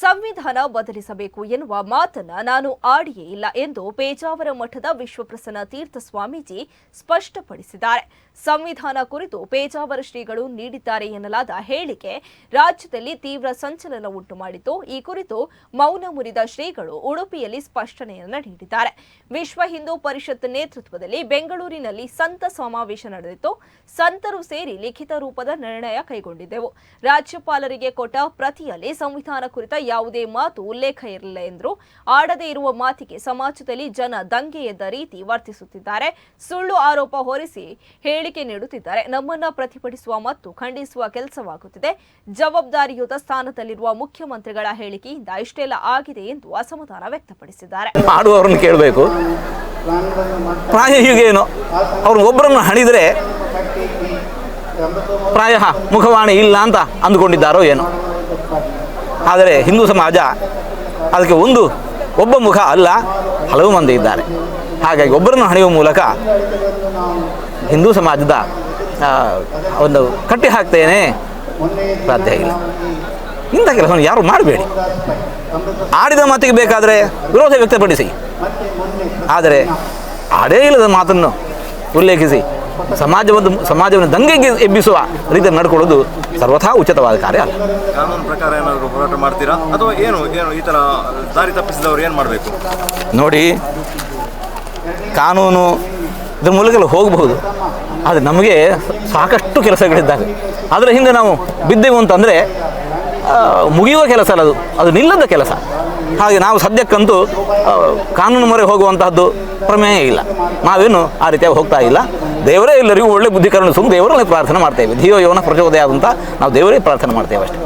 ಸಂವಿಧಾನ ಬದಲಿಸಬೇಕು ಎನ್ನುವ ಮಾತನ್ನ ನಾನು ಆಡಿಯೇ ಇಲ್ಲ ಎಂದು ಪೇಜಾವರ ಮಠದ ವಿಶ್ವಪ್ರಸನ್ನ ತೀರ್ಥ ಸ್ವಾಮೀಜಿ ಸ್ಪಷ್ಟಪಡಿಸಿದ್ದಾರೆ. ಸಂವಿಧಾನ ಕುರಿತು ಪೇಜಾವರ ಶ್ರೀಗಳು ನೀಡಿದ್ದಾರೆ ಎನ್ನಲಾದ ಹೇಳಿಕೆ ರಾಜ್ಯದಲ್ಲಿ ತೀವ್ರ ಸಂಚಲನ ಉಂಟು ಮಾಡಿತು ಈ ಕುರಿತು ಮೌನ ಮುರಿದ ಶ್ರೀಗಳು ಉಡುಪಿಯಲ್ಲಿ ಸ್ಪಷ್ಟನೆಯನ್ನ ನೀಡಿದ್ದಾರೆ. ವಿಶ್ವ ಹಿಂದೂ ಪರಿಷತ್ ನೇತೃತ್ವದಲ್ಲಿ ಬೆಂಗಳೂರಿನಲ್ಲಿ ಸಂತ ಸಮಾವೇಶ ನಡೆದಿತ್ತು. ಸಂತರು ಸೇರಿ ಲಿಖಿತ ರೂಪದ ನಿರ್ಣಯ ಕೈಗೊಂಡಿದ್ದೆವು. ರಾಜ್ಯಪಾಲರಿಗೆ ಕೊಟ್ಟ ಪ್ರತಿಯಲ್ಲಿ ಸಂವಿಧಾನ ಕುರಿತ ಯಾವುದೇ ಮಾತು ಉಲ್ಲೇಖ ಇರಲಿಲ್ಲ ಎಂದರು. ಆಡದೇ ಇರುವ ಮಾತಿಗೆ ಸಮಾಜದಲ್ಲಿ ಜನ ದಂಗೆ ಎದ್ದ ರೀತಿ ವರ್ತಿಸುತ್ತಿದ್ದಾರೆ. ಸುಳ್ಳು ಆರೋಪ ಹೊರಿಸಿ ಹೇಳಿಕೆ ನೀಡುತ್ತಿದ್ದಾರೆ. ನಮ್ಮನ್ನ ಪ್ರತಿಭಟಿಸುವ ಮತ್ತು ಖಂಡಿಸುವ ಕೆಲಸವಾಗುತ್ತಿದೆ. ಜವಾಬ್ದಾರಿಯುತ ಸ್ಥಾನದಲ್ಲಿರುವ ಮುಖ್ಯಮಂತ್ರಿಗಳ ಹೇಳಿಕೆಯಿಂದ ಇಷ್ಟೆಲ್ಲ ಆಗಿದೆ ಎಂದು ಅಸಮಾಧಾನ ವ್ಯಕ್ತಪಡಿಸಿದ್ದಾರೆ. ಮಾಡುವವರನ್ನು ಕೇಳಬೇಕು. ಪ್ರಾಯ ಹೀಗೇನು ಅವ್ರು ಒಬ್ಬರನ್ನು ಪ್ರಾಯ ಮುಖವಾಣಿ ಇಲ್ಲ ಅಂತ ಅಂದುಕೊಂಡಿದ್ದಾರೋ ಏನೋ? ಆದರೆ ಹಿಂದೂ ಸಮಾಜ ಅದಕ್ಕೆ ಒಂದು, ಒಬ್ಬ ಮುಖ ಅಲ್ಲ, ಹಲವು ಮಂದಿ ಇದ್ದಾರೆ. ಹಾಗಾಗಿ ಒಬ್ಬರನ್ನು ಹಣೆಯುವ ಮೂಲಕ ಹಿಂದೂ ಸಮಾಜದ ಒಂದು ಕಟ್ಟಿ ಹಾಕ್ತೇನೆ ಸಾಧ್ಯ ಇಲ್ಲ. ಇಂಥ ಕೆಲಸವನ್ನು ಯಾರು ಮಾಡಬೇಡಿ. ಆಡಿದ ಮಾತಿಗೆ ಬೇಕಾದರೆ ವಿರೋಧ ವ್ಯಕ್ತಪಡಿಸಿ. ಆದರೆ, ಆಡೇ ಇಲ್ಲದ ಮಾತನ್ನು ಉಲ್ಲೇಖಿಸಿ. ಸಮಾಜವನ್ನು ಸಮಾಜವನ್ನು ದಂಗೆಗೆ ಎಬ್ಬಿಸುವ ರೀತಿಯಲ್ಲಿ ನಡ್ಕೊಳ್ಳೋದು ಸರ್ವಥಾ ಉಚಿತವಾದ ಕಾರ್ಯ ಅಲ್ಲ. ಕಾನೂನು ಪ್ರಕಾರ ಏನಾದರೂ ಹೋರಾಟ ಮಾಡ್ತೀರಾ? ಅಥವಾ ಏನು ಏನು ಈ ಥರ ದಾರಿ ತಪ್ಪಿಸಿದವರು ಏನು ಮಾಡಬೇಕು? ನೋಡಿ ಕಾನೂನು ಇದ್ರ ಮೂಲಕ ಹೋಗಬಹುದು. ಆದರೆ ನಮಗೆ ಸಾಕಷ್ಟು ಕೆಲಸಗಳಿದ್ದಾವೆ. ಅದರ ಹಿಂದೆ ನಾವು ಬಿದ್ದೆವು ಅಂತಂದರೆ ಮುಗಿಯುವ ಕೆಲಸ ಅಲ್ಲ ಅದು. ಅದು ನಿಲ್ಲದ ಕೆಲಸ. ಹಾಗೆ ನಾವು ಸದ್ಯಕ್ಕಂತೂ ಕಾನೂನು ಮೊರೆ ಹೋಗುವಂತಹದ್ದು ಪ್ರಮೇಯ ಇಲ್ಲ. ನಾವೇನು ಆ ರೀತಿಯಾಗಿ ಹೋಗ್ತಾ ಇಲ್ಲ. ದೇವರೇ ಎಲ್ಲರಿಗೂ ಒಳ್ಳೆ ಬುದ್ಧಿ ಕರುಣಿಸು ದೇವರಲ್ಲಿ ಪ್ರಾರ್ಥನೆ ಮಾಡ್ತೇವೆ ಧಿಯೋ ಯೋನ ಪ್ರಚೋದಯ ಅಂತ ನಾವು ದೇವರೇ ಪ್ರಾರ್ಥನೆ ಮಾಡ್ತೇವೆ ಅಷ್ಟೇ.